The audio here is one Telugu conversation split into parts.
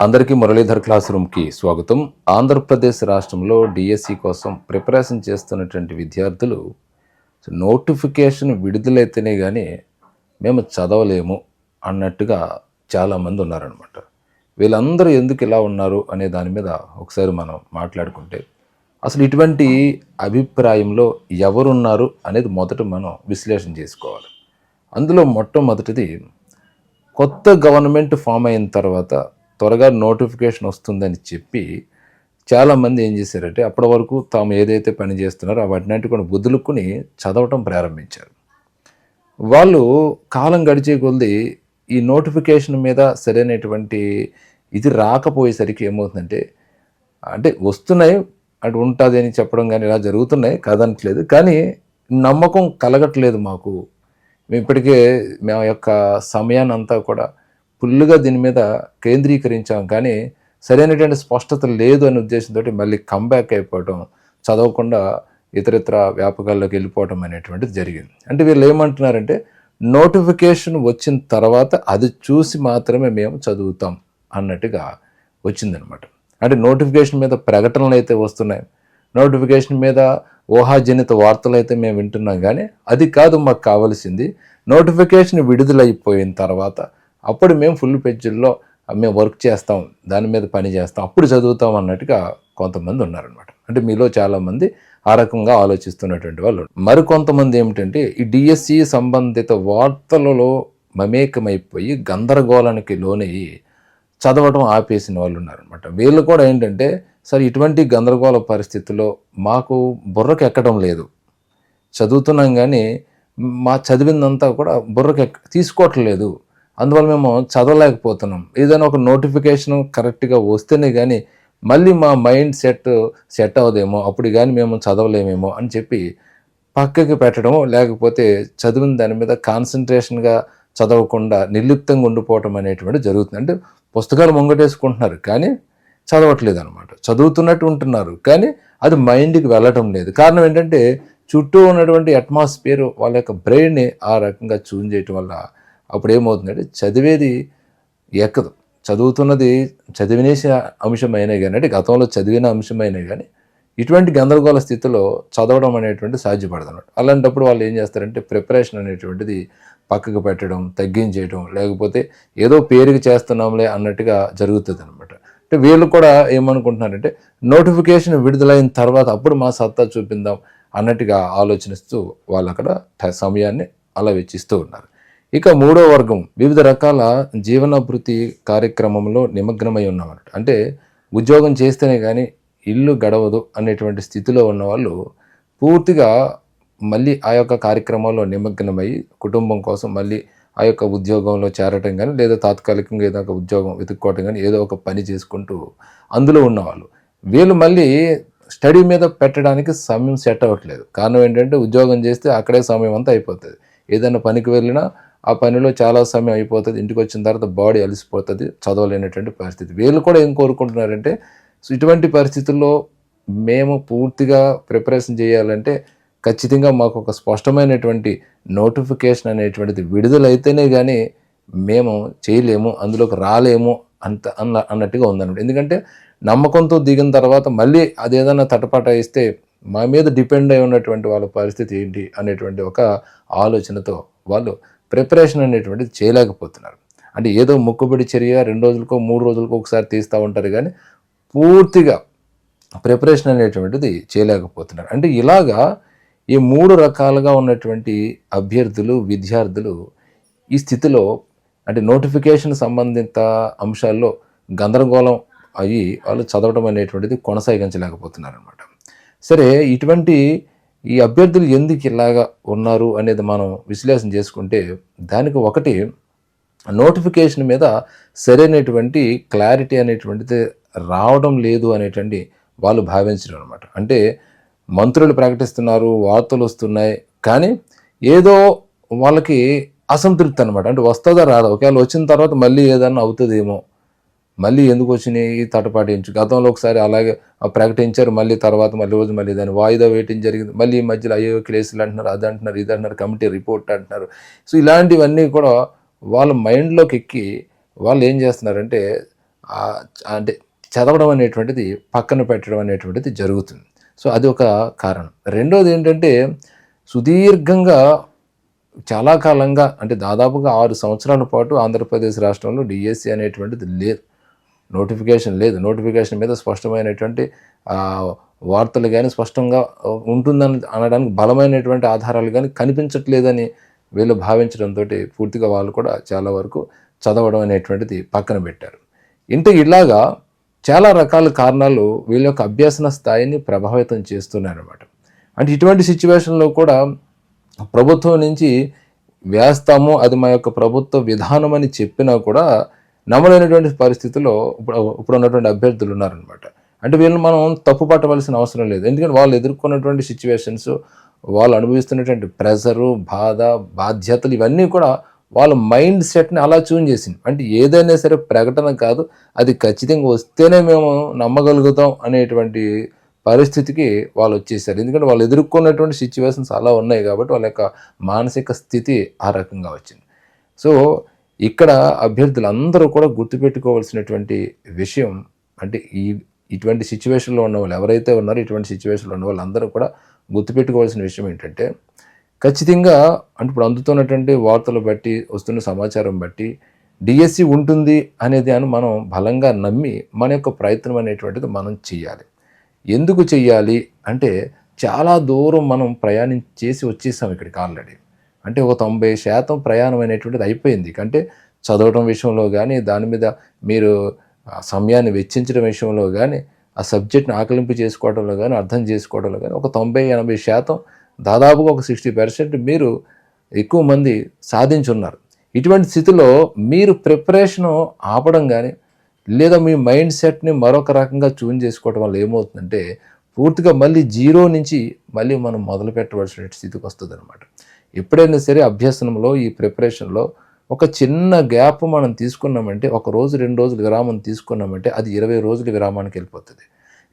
అందరికీ మురళీధర్ క్లాస్ రూమ్కి స్వాగతం. ఆంధ్రప్రదేశ్ రాష్ట్రంలో డిఎస్సి కోసం ప్రిపరేషన్ చేస్తున్నటువంటి విద్యార్థులు నోటిఫికేషన్ విడుదలైతేనే కానీ మేము చదవలేము అన్నట్టుగా చాలామంది ఉన్నారనమాట వీళ్ళందరూ ఎందుకు ఇలా ఉన్నారు అనే దాని మీద ఒకసారి మనం మాట్లాడుకుంటే అసలు ఇటువంటి అభిప్రాయంలో ఎవరున్నారు అనేది మొదట మనం విశ్లేషణ చేసుకోవాలి. అందులో మొట్టమొదటిది కొత్త గవర్నమెంట్ ఫామ్ అయిన తర్వాత త్వరగా నోటిఫికేషన్ వస్తుందని చెప్పి చాలామంది ఏం చేశారంటే అప్పటి వరకు తాము ఏదైతే పని చేస్తున్నారో వాటినంటి కూడా బుద్ధులుక్కుని చదవటం ప్రారంభించారు. వాళ్ళు కాలం గడిచే కొద్దీ ఈ నోటిఫికేషన్ మీద సరైనటువంటి ఇది రాకపోయేసరికి ఏమవుతుందంటే అంటే వస్తున్నాయి అటు ఉంటుంది అని చెప్పడం కానీ ఇలా జరుగుతున్నాయి కాదనట్లేదు. కానీ నమ్మకం కలగట్లేదు మాకు. మేము ఇప్పటికే మా యొక్క సమయాన్ని అంతా కూడా ఫుల్గా దీని మీద కేంద్రీకరించాం. కానీ సరైనటువంటి స్పష్టత లేదు అనే ఉద్దేశంతో మళ్ళీ కంబ్యాక్ అయిపోవడం చదవకుండా ఇతరితర వ్యాపకాల్లోకి వెళ్ళిపోవడం అనేటువంటిది జరిగింది. అంటే వీళ్ళు ఏమంటున్నారంటే నోటిఫికేషన్ వచ్చిన తర్వాత అది చూసి మాత్రమే మేము చదువుతాం అన్నట్టుగా వచ్చిందనమాట. అంటే నోటిఫికేషన్ మీద ప్రకటనలు అయితే వస్తున్నాయి. నోటిఫికేషన్ మీద ఊహాజనిత వార్తలు అయితే మేము వింటున్నాం. కానీ అది కాదు మాకు కావాల్సింది. నోటిఫికేషన్ విడుదలైపోయిన తర్వాత అప్పుడు మేము ఫుల్ పేజీల్లో మేము వర్క్ చేస్తాం దాని మీద పని చేస్తాం అప్పుడు చదువుతాం అన్నట్టుగా కొంతమంది ఉన్నారనమాట అంటే మీలో చాలామంది ఆ రకంగా ఆలోచిస్తున్నటువంటి వాళ్ళు మరికొంతమంది ఏమిటంటే ఈ డిఎస్సి సంబంధిత వార్తలలో మమేకమైపోయి గందరగోళానికి లోనయ్యి చదవడం ఆపేసిన వాళ్ళు ఉన్నారనమాట వీళ్ళు కూడా ఏంటంటే సరే ఇటువంటి గందరగోళ పరిస్థితుల్లో మాకు బుర్రకు ఎక్కడం లేదు. చదువుతున్నాం కానీ మా చదివిందంతా కూడా బుర్రకు ఎక్క తీసుకోవట్లేదు. అందువల్ల మేము చదవలేకపోతున్నాం. ఏదైనా ఒక నోటిఫికేషన్ కరెక్ట్గా వస్తేనే కానీ మళ్ళీ మా మైండ్ సెట్ సెట్ అవ్వదేమో అప్పుడు కానీ మేము చదవలేమేమో అని చెప్పి పక్కకి పెట్టడం లేకపోతే చదివిన దాని మీద కాన్సన్ట్రేషన్గా చదవకుండా నిర్లిప్తంగా ఉండిపోవటం అనేటువంటి జరుగుతుంది. అంటే పుస్తకాలు ముంగటేసుకుంటున్నారు కానీ చదవట్లేదు అనమాట చదువుతున్నట్టు ఉంటున్నారు కానీ అది మైండ్కి వెళ్ళటం లేదు. కారణం ఏంటంటే చుట్టూ ఉన్నటువంటి అట్మాస్ఫియర్ వాళ్ళ యొక్క బ్రెయిన్ని ఆ రకంగా చూన్ చేయటం వల్ల అప్పుడు ఏమవుతుందంటే చదివేది ఎక్కదు. చదువుతున్నది చదివినేసే అంశమైనా కానీ అంటే గతంలో చదివిన అంశమైనా కానీ ఇటువంటి గందరగోళ స్థితిలో చదవడం అనేటువంటి సాధ్యపడదు అనమాట అలాంటప్పుడు వాళ్ళు ఏం చేస్తారంటే ప్రిపరేషన్ అనేటువంటిది పక్కకు పెట్టడం తగ్గించేయడం లేకపోతే ఏదో పేరుకి చేస్తున్నాంలే అన్నట్టుగా జరుగుతుంది అనమాట అంటే వీళ్ళు కూడా ఏమనుకుంటున్నారంటే నోటిఫికేషన్ విడుదలైన తర్వాత అప్పుడు మా సత్తా చూపిందాం అన్నట్టుగా ఆలోచనిస్తూ వాళ్ళు అక్కడ సమయాన్ని అలా వెచ్చిస్తూ ఉన్నారు. ఇక మూడో వర్గం వివిధ రకాల జీవనాభృతి కార్యక్రమంలో నిమగ్నమై ఉన్నవారు అంటే ఉద్యోగం చేస్తేనే కానీ ఇల్లు గడవదు అనేటువంటి స్థితిలో ఉన్న వాళ్ళు పూర్తిగా మళ్ళీ ఆ యొక్క కార్యక్రమంలో నిమగ్నమై కుటుంబం కోసం మళ్ళీ ఆ యొక్క ఉద్యోగంలో చేరటం కానీ లేదా తాత్కాలికంగా ఏదో ఒక ఉద్యోగం వెతుక్కోవటం కానీ ఏదో ఒక పని చేసుకుంటూ అందులో ఉన్నవాళ్ళు. వీళ్ళు మళ్ళీ స్టడీ మీద పెట్టడానికి సమయం సెట్ అవ్వట్లేదు. కారణం ఏంటంటే ఉద్యోగం చేస్తే అక్కడే సమయం అంతా అయిపోతుంది. ఏదైనా పనికి వెళ్ళినా ఆ పనిలో చాలా సమయం అయిపోతుంది ఇంటికి వచ్చిన తర్వాత బాడీ అలసిపోతుంది చదవలేనటువంటి పరిస్థితి. వీళ్ళు కూడా ఏం కోరుకుంటున్నారంటే సో ఇటువంటి పరిస్థితుల్లో మేము పూర్తిగా ప్రిపరేషన్ చేయాలంటే ఖచ్చితంగా మాకు ఒక స్పష్టమైనటువంటి నోటిఫికేషన్ అనేటువంటిది విడుదలైతేనే కానీ మేము చేయలేము అందులోకి రాలేము అంత అన్న అన్నట్టుగా ఉందన్నమాట. ఎందుకంటే నమ్మకంతో దిగిన తర్వాత మళ్ళీ అది ఏదైనా తటపాట ఇస్తే మా మీద డిపెండ్ అయి ఉన్నటువంటి వాళ్ళ పరిస్థితి ఏంటి అనేటువంటి ఒక ఆలోచనతో వాళ్ళు ప్రిపరేషన్ అనేటువంటిది చేయలేకపోతున్నారు. అంటే ఏదో మొక్కుబడి చర్య రెండు రోజులకో మూడు రోజులకో ఒకసారి తీస్తూ ఉంటారు కానీ పూర్తిగా ప్రిపరేషన్ అనేటువంటిది చేయలేకపోతున్నారు. అంటే ఇలాగా ఈ మూడు రకాలుగా ఉన్నటువంటి అభ్యర్థులు విద్యార్థులు ఈ స్థితిలో అంటే నోటిఫికేషన్ సంబంధిత అంశాల్లో గందరగోళం అయ్యి వాళ్ళు చదవడం అనేటువంటిది కొనసాగించలేకపోతున్నారు అనమాట సరే ఇటువంటి ఈ అభ్యర్థులు ఎందుకు ఇలాగా ఉన్నారు అనేది మనం విశ్లేషణ చేసుకుంటే దానికి ఒకటి నోటిఫికేషన్ మీద సరైనటువంటి క్లారిటీ అనేటువంటిది రావడం లేదు అనేటువంటి వాళ్ళు భావించడం అనమాట అంటే మంత్రులు ప్రకటిస్తున్నారు వార్తలు వస్తున్నాయి కానీ ఏదో వాళ్ళకి అసంతృప్తి అనమాట అంటే వస్తుందా రాదా? ఒకవేళ వచ్చిన తర్వాత మళ్ళీ ఏదన్నా అవుతుందేమో. మళ్ళీ ఎందుకు వచ్చినాయి? తటపాటించు గతంలో ఒకసారి అలాగే ప్రకటించారు మళ్ళీ తర్వాత మళ్ళీ రోజు మళ్ళీ దాన్ని వాయిదా వేయటం జరిగింది. మళ్ళీ ఈ మధ్యలో అయ్యో కేసులు అంటున్నారు అది అంటున్నారు ఇది అంటున్నారు కమిటీ రిపోర్ట్ అంటున్నారు. సో ఇలాంటివన్నీ కూడా వాళ్ళ మైండ్లోకి ఎక్కి వాళ్ళు ఏం చేస్తున్నారంటే అంటే చదవడం అనేటువంటిది పక్కన పెట్టడం అనేటువంటిది జరుగుతుంది. సో అది ఒక కారణం. రెండోది ఏంటంటే సుదీర్ఘంగా చాలా కాలంగా అంటే దాదాపుగా ఆరు సంవత్సరాల పాటు ఆంధ్రప్రదేశ్ రాష్ట్రంలో డిఎస్సి అనేటువంటిది లేదు. నోటిఫికేషన్ లేదు. నోటిఫికేషన్ మీద స్పష్టమైనటువంటి వార్తలు కానీ స్పష్టంగా ఉంటుందని అనడానికి బలమైనటువంటి ఆధారాలు కానీ కనిపించట్లేదని వీళ్ళు భావించడంతో పూర్తిగా వాళ్ళు కూడా చాలా వరకు చదవడం అనేటువంటిది పక్కన పెట్టారు. ఇంత ఇలాగా చాలా రకాల కారణాలు వీళ్ళ యొక్క అభ్యసన స్థాయిని ప్రభావితం చేస్తున్నాయన్నమాట అంటే ఇటువంటి సిచ్యువేషన్లో కూడా ప్రభుత్వం నుంచి వేస్తాము అది మా యొక్క ప్రభుత్వ విధానం అని చెప్పినా కూడా నమ్మలేనటువంటి పరిస్థితుల్లో ఇప్పుడు ఇప్పుడు ఉన్నటువంటి అభ్యర్థులు ఉన్నారనమాట అంటే వీళ్ళని మనం తప్పు పట్టవలసిన అవసరం లేదు. ఎందుకంటే వాళ్ళు ఎదుర్కొన్నటువంటి సిచ్యువేషన్స్ వాళ్ళు అనుభవిస్తున్నటువంటి ప్రెషరు బాధ బాధ్యతలు ఇవన్నీ కూడా వాళ్ళ మైండ్ సెట్ని అలా చూన్ చేసింది. అంటే ఏదైనా సరే ప్రకటన కాదు అది ఖచ్చితంగా వస్తేనే మేము నమ్మగలుగుతాం అనేటువంటి పరిస్థితికి వాళ్ళు వచ్చేసారు. ఎందుకంటే వాళ్ళు ఎదుర్కొన్నటువంటి సిచ్యువేషన్స్ అలా ఉన్నాయి కాబట్టి వాళ్ళ యొక్క మానసిక స్థితి ఆ రకంగా వచ్చింది. సో ఇక్కడ అభ్యర్థులందరూ కూడా గుర్తుపెట్టుకోవాల్సినటువంటి విషయం అంటే ఈ ఇటువంటి సిచ్యువేషన్లో ఉన్న వాళ్ళు ఎవరైతే ఉన్నారో ఇటువంటి సిచ్యువేషన్లో ఉన్న వాళ్ళందరూ కూడా గుర్తుపెట్టుకోవాల్సిన విషయం ఏంటంటే ఖచ్చితంగా అంటే ఇప్పుడు అందుతున్నటువంటి వార్తలు బట్టి వస్తున్న సమాచారం బట్టి డిఎస్సి ఉంటుంది అనేది అని మనం బలంగా నమ్మి మన యొక్క ప్రయత్నం అనేటువంటిది మనం చేయాలి. ఎందుకు చెయ్యాలి అంటే చాలా దూరం మనం ప్రయాణం చేసి వచ్చేసాం ఇక్కడికి ఆల్రెడీ. అంటే ఒక తొంభై శాతం ప్రయాణం అనేటువంటిది అయిపోయింది. అంటే చదవడం విషయంలో కానీ దాని మీద మీరు సమయాన్ని వెచ్చించడం విషయంలో కానీ ఆ సబ్జెక్ట్ని ఆకలింపు చేసుకోవడంలో కానీ అర్థం చేసుకోవడంలో కానీ ఒక తొంభై ఎనభై శాతం దాదాపుగా ఒక సిక్స్టీ పర్సెంట్ మీరు ఎక్కువ మంది సాధించున్నారు. ఇటువంటి స్థితిలో మీరు ప్రిపరేషన్ ఆపడం కానీ లేదా మీ మైండ్ సెట్ని మరొక రకంగా చూన్ చేసుకోవడం వల్ల ఏమవుతుందంటే పూర్తిగా మళ్ళీ జీరో నుంచి మళ్ళీ మనం మొదలు పెట్టవలసిన స్థితికి వస్తుంది అనమాట ఎప్పుడైనా సరే అభ్యసనంలో ఈ ప్రిపరేషన్లో ఒక చిన్న గ్యాప్ మనం తీసుకున్నామంటే ఒక రోజు రెండు రోజులు విరామం తీసుకున్నామంటే అది ఇరవై రోజుల విరామానికి వెళ్ళిపోతుంది.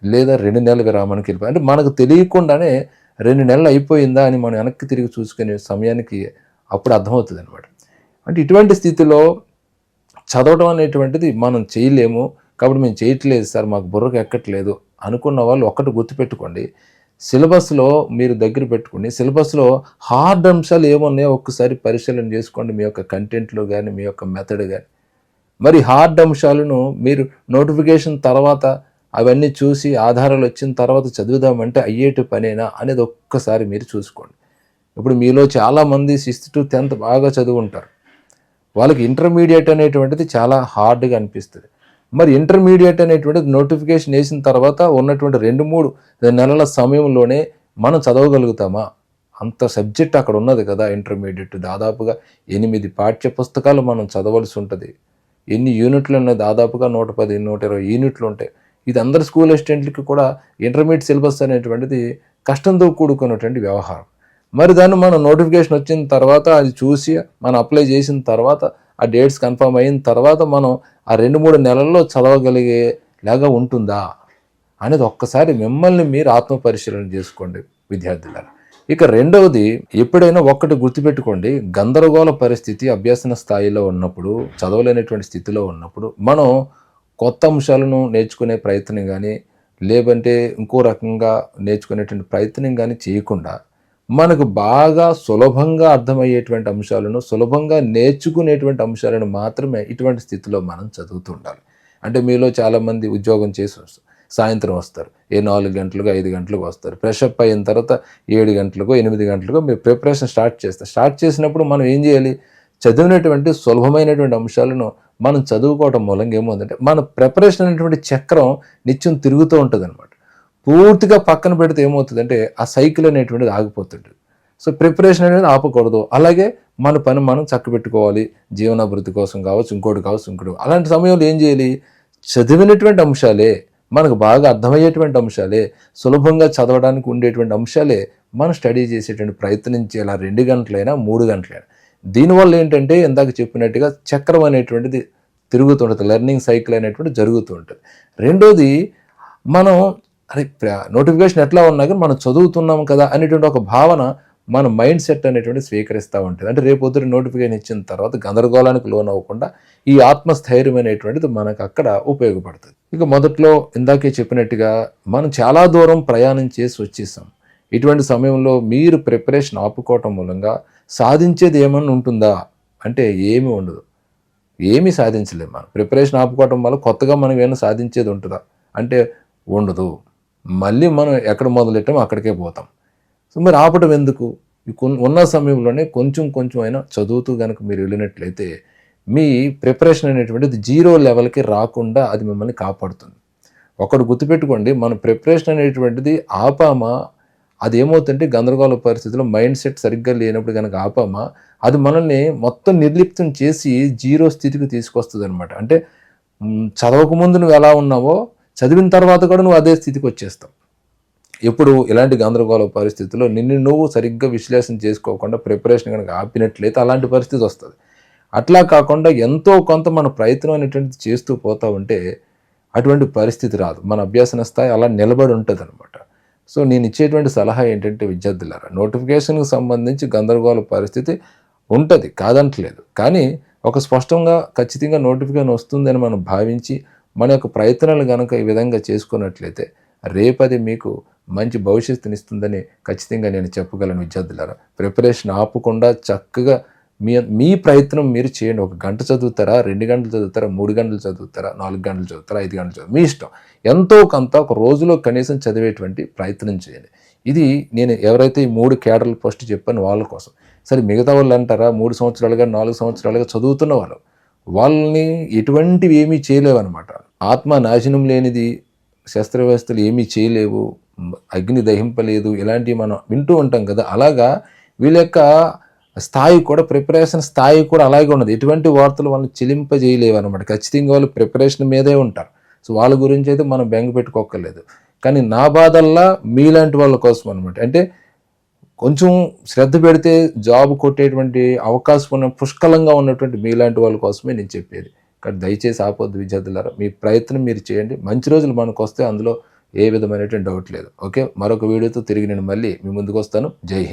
లేదా రెండు నెలల విరామానికి వెళ్ళిపోతుంది. అంటే మనకు తెలియకుండానే రెండు నెలలు అయిపోయిందా అని మనం వెనక్కి తిరిగి చూసుకునే సమయానికి అప్పుడు అర్థమవుతుంది అనమాట అంటే ఇటువంటి స్థితిలో చదవడం అనేటువంటిది మనం చేయలేము. కాబట్టి మేము చేయట్లేదు సార్ మాకు బుర్రకు ఎక్కట్లేదు అనుకున్న వాళ్ళు ఒక్కటి గుర్తుపెట్టుకోండి. సిలబస్లో మీరు దగ్గర పెట్టుకోండి సిలబస్లో హార్డ్ అంశాలు ఏమున్నాయో ఒక్కసారి పరిశీలన చేసుకోండి మీ యొక్క కంటెంట్లో కానీ మీ యొక్క మెథడ్ కానీ మరి హార్డ్ అంశాలను మీరు నోటిఫికేషన్ తర్వాత అవన్నీ చూసి ఆధారాలు వచ్చిన తర్వాత చదువుదామంటే అయ్యేటి పనేనా అనేది ఒక్కసారి మీరు చూసుకోండి. ఇప్పుడు మీలో చాలామంది సిక్స్త్ టు టెన్త్ బాగా చదువుంటారు. వాళ్ళకి ఇంటర్మీడియట్ అనేటువంటిది చాలా హార్డ్గా అనిపిస్తుంది. మరి ఇంటర్మీడియట్ అనేటువంటిది నోటిఫికేషన్ వేసిన తర్వాత ఉన్నటువంటి రెండు మూడు నెలల సమయంలోనే మనం చదవగలుగుతామా? అంత సబ్జెక్ట్ అక్కడ ఉన్నది కదా ఇంటర్మీడియట్ దాదాపుగా ఎనిమిది పాఠ్య పుస్తకాలు మనం చదవలసి ఉంటుంది. ఎన్ని యూనిట్లు ఉన్నాయి? దాదాపుగా నూట పది నూట ఇరవై యూనిట్లు ఉంటాయి. ఇది అందరు స్కూల్ అసిస్టెంట్లకి కూడా ఇంటర్మీడియట్ సిలబస్ అనేటువంటిది కష్టంతో కూడుకున్నటువంటి వ్యవహారం. మరి దాన్ని మనం నోటిఫికేషన్ వచ్చిన తర్వాత అది చూసి మనం అప్లై చేసిన తర్వాత ఆ డేట్స్ కన్ఫర్మ్ అయిన తర్వాత మనం ఆ రెండు మూడు నెలల్లో చదవగలిగే లాగా ఉంటుందా అనేది ఒక్కసారి మిమ్మల్ని మీరు ఆత్మ పరిశీలన చేసుకోండి విద్యార్థులారా. ఇక రెండవది ఎప్పుడైనా ఒక్కటి గుర్తుపెట్టుకోండి గందరగోళ పరిస్థితి అభ్యసన స్థాయిలో ఉన్నప్పుడు చదవలేనటువంటి స్థితిలో ఉన్నప్పుడు మనం కొత్త అంశాలను నేర్చుకునే ప్రయత్నం కానీ లేదంటే ఇంకో రకంగా నేర్చుకునేటువంటి ప్రయత్నం కానీ చేయకుండా మనకు బాగా సులభంగా అర్థమయ్యేటువంటి అంశాలను సులభంగా నేర్చుకునేటువంటి అంశాలను మాత్రమే ఇటువంటి స్థితిలో మనం చదువుతూ ఉండాలి అంటే మీలో చాలామంది ఉద్యోగం చేసి సాయంత్రం వస్తారు. ఏ నాలుగు గంటలకు ఐదు గంటలకు వస్తారు. ఫ్రెషప్ అయిన తర్వాత ఏడు గంటలకు ఎనిమిది గంటలకు మీరు ప్రిపరేషన్ స్టార్ట్ చేస్తారు. స్టార్ట్ చేసినప్పుడు మనం ఏం చేయాలి? చదివినటువంటి సులభమైనటువంటి అంశాలను మనం చదువుకోవటం మూలంగా ఏమవుతుందంటే మన ప్రిపరేషన్ అనేటువంటి చక్రం నిత్యం తిరుగుతూ ఉంటుంది అనమాట పూర్తిగా పక్కన పెడితే ఏమవుతుందంటే ఆ సైకిల్ అనేటువంటిది ఆగిపోతుంది. సో ప్రిపరేషన్ అనేది ఆపకూడదు. అలాగే మన పని మనం చక్కబెట్టుకోవాలి. జీవనాభివృద్ధి కోసం కావచ్చు ఇంకోటి కావచ్చు ఇంకోటి అలాంటి సమయంలో ఏం చేయాలి? చదివినటువంటి అంశాలే మనకు బాగా అర్థమయ్యేటువంటి అంశాలే సులభంగా చదవడానికి ఉండేటువంటి అంశాలే మనం స్టడీ చేసేటువంటి ప్రయత్నం చేయాలి. రెండు గంటలైనా మూడు గంటలైనా. దీనివల్ల ఏంటంటే ఇందాక చెప్పినట్టుగా చక్రం అనేటువంటిది తిరుగుతుంటుంది లెర్నింగ్ సైకిల్ అనేటువంటి జరుగుతూ ఉంటుంది. రెండోది మనం అరే నోటిఫికేషన్ ఎట్లా ఉన్నా కానీ మనం చదువుతున్నాం కదా అనేటువంటి ఒక భావన మన మైండ్ సెట్ అనేటువంటి స్వీకరిస్తూ ఉంటుంది. అంటే రేపు పొద్దున నోటిఫికేషన్ ఇచ్చిన తర్వాత గందరగోళానికి లోన్ అవ్వకుండా ఈ ఆత్మస్థైర్యం అనేటువంటిది మనకు అక్కడ ఉపయోగపడుతుంది. ఇక మొదట్లో ఇందాకే చెప్పినట్టుగా మనం చాలా దూరం ప్రయాణం చేసి వచ్చేసాం. ఇటువంటి సమయంలో మీరు ప్రిపరేషన్ ఆపుకోవటం మూలంగా సాధించేది ఏమన్నా ఉంటుందా? అంటే ఏమీ ఉండదు. ఏమీ సాధించలేము మనం. ప్రిపరేషన్ ఆపుకోవటం వల్ల కొత్తగా మనం ఏమైనా సాధించేది ఉంటుందా? అంటే ఉండదు. మళ్ళీ మనం ఎక్కడ మొదలెట్టామో అక్కడికే పోతాం. సో మరి ఆపటం ఎందుకు? ఉన్న సమయంలోనే కొంచెం కొంచెం అయినా చదువుతూ కనుక మీరు వెళ్ళినట్లయితే మీ ప్రిపరేషన్ అనేటువంటిది జీరో లెవెల్కి రాకుండా అది మిమ్మల్ని కాపాడుతుంది. ఒకటి గుర్తుపెట్టుకోండి మన ప్రిపరేషన్ అనేటువంటిది ఆపామా? అది ఏమవుతుంటే గందరగోళ పరిస్థితిలో మైండ్ సెట్ సరిగ్గా లేనప్పుడు కనుక ఆపామా? అది మనల్ని మొత్తం నిర్లిప్తం చేసి జీరో స్థితికి తీసుకొస్తుంది అనమాట అంటే చదవక చదవకముందు నువ్వు ఎలా ఉన్నావో చదివిన తర్వాత కూడా నువ్వు అదే స్థితికి వచ్చేస్తావు. ఎప్పుడు ఇలాంటి గందరగోళ పరిస్థితుల్లో నిన్ను నువ్వు సరిగ్గా విశ్లేషణ చేసుకోకుండా ప్రిపరేషన్ కనుక ఆపినట్లయితే అలాంటి పరిస్థితి వస్తుంది. అట్లా కాకుండా ఎంతో కొంత మన ప్రయత్నం అనేటువంటిది చేస్తూ పోతా ఉంటే అటువంటి పరిస్థితి రాదు. మన అభ్యాసన స్థాయి అలా నిలబడి ఉంటుంది అనమాట సో నేను ఇచ్చేటువంటి సలహా ఏంటంటే విద్యార్థులారా నోటిఫికేషన్కి సంబంధించి గందరగోళ పరిస్థితి ఉంటుంది కాదంటలేదు. కానీ ఒక స్పష్టంగా ఖచ్చితంగా నోటిఫికేషన్ వస్తుందని మనం భావించి మన యొక్క ప్రయత్నాలు కనుక ఈ విధంగా చేసుకున్నట్లయితే రేపది మీకు మంచి భవిష్యత్తునిస్తుందని ఖచ్చితంగా నేను చెప్పగలను విద్యార్థులారా. ప్రిపరేషన్ ఆపకుండా చక్కగా మీ మీ ప్రయత్నం మీరు చేయండి. ఒక గంట చదువుతారా రెండు గంటలు చదువుతారా మూడు గంటలు చదువుతారా నాలుగు గంటలు చదువుతారా ఐదు గంటలు చదువు మీ ఇష్టం. ఎంతో కొంత ఒక రోజులో కనీసం చదివేటువంటి ప్రయత్నం చేయండి. ఇది నేను ఎవరైతే ఈ మూడు కేడర్లు ఫస్ట్ చెప్పాను వాళ్ళ కోసం. సరే మిగతా వాళ్ళు అంటారా మూడు సంవత్సరాలుగా నాలుగు సంవత్సరాలుగా చదువుతున్న వాళ్ళు. వాళ్ళని ఎటువంటివి ఏమీ చేయలేవన్నమాట. ఆత్మ నాశనం లేనిది శస్త్రవ్యవస్థలు ఏమీ చేయలేవు. అగ్ని దహింపలేదు. ఇలాంటివి మనం వింటూ ఉంటాం కదా. అలాగా వీళ్ళ యొక్క స్థాయి కూడా ప్రిపరేషన్ స్థాయి కూడా అలాగే ఉన్నది. ఎటువంటి వార్తలు వాళ్ళని చెలింపజేయలేవు అనమాట ఖచ్చితంగా వాళ్ళు ప్రిపరేషన్ మీదే ఉంటారు. సో వాళ్ళ గురించి అయితే మనం బెంగ పెట్టుకోకర్లేదు కానీ నా బాధల్లా మీలాంటి వాళ్ళ కోసం అనమాట అంటే కొంచెం శ్రద్ధ పెడితే జాబ్ కొట్టేటువంటి అవకాశం ఉన్న పుష్కలంగా ఉన్నటువంటి మీలాంటి వాళ్ళ కోసమే నేను చెప్పేది. కానీ దయచేసి ఆపొద్దు విద్యార్థులారా. మీ ప్రయత్నం మీరు చేయండి. మంచి రోజులు మనకు వస్తే అందులో ఏ విధమైనటువంటి డౌట్ లేదు. ఓకే? మరొక వీడియోతో తిరిగి నేను మళ్ళీ మీ ముందుకు వస్తాను. జై హింద్.